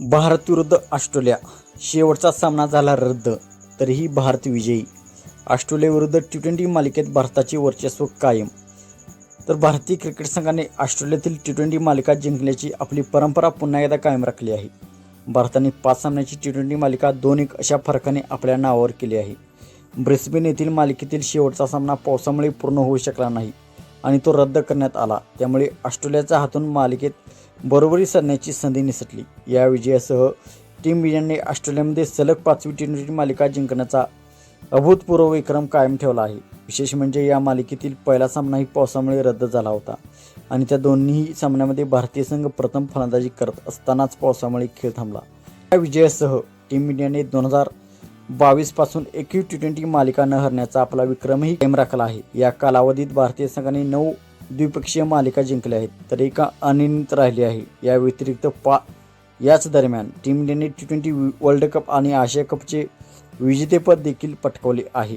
भारत विरुद्ध ऑस्ट्रेलिया. शेवटचा सामना झाला रद्द तरीही भारत विजयी. ऑस्ट्रेलियाविरुद्ध टी ट्वेंटी मालिकेत भारताचे वर्चस्व कायम. तर भारतीय क्रिकेट संघाने ऑस्ट्रेलियातील टी ट्वेंटी मालिका जिंकण्याची आपली परंपरा पुन्हा एकदा कायम राखली आहे. भारताने पाच सामन्याची टी ट्वेंटी मालिका दोन एक अशा फरकाने आपल्या नावावर केली आहे. ब्रिस्बेन येथील मालिकेतील शेवटचा सामना पावसामुळे पूर्ण होऊ शकला नाही. आणि तो रद्द करण्यात आला. त्यामुळे ऑस्ट्रेलियाच्या हातून मालिकेत बरोबरी सरण्याची संधी निसटली. या विजयासह टीम इंडियाने ऑस्ट्रेलियामध्ये सलग पाचवी टी ट्वेंटी मालिका जिंकण्याचा अभूतपूर्व विक्रम कायम ठेवला आहे. विशेष म्हणजे या मालिकेतील पहिला सामनाही पावसामुळे रद्द झाला होता. आणि त्या दोन्ही सामन्यामध्ये भारतीय संघ प्रथम फलंदाजी करत असतानाच पावसामुळे खेळ थांबला. या विजयासह टीम इंडियाने दोन हजार बावीसपासून एकही टी ट्वेंटी मालिका न हरण्याचा आपला विक्रमही कायम राखला आहे. या कालावधीत भारतीय संघाने नऊ द्विपक्षीय मालिका जिंकल्या आहेत तर एका अनियमित राहिली आहे. या व्यतिरिक्त पा याच दरम्यान टीम इंडियाने टी ट्वेंटी वर्ल्ड कप आणि आशिया कपचे विजेतेपद देखील पटकावले आहे.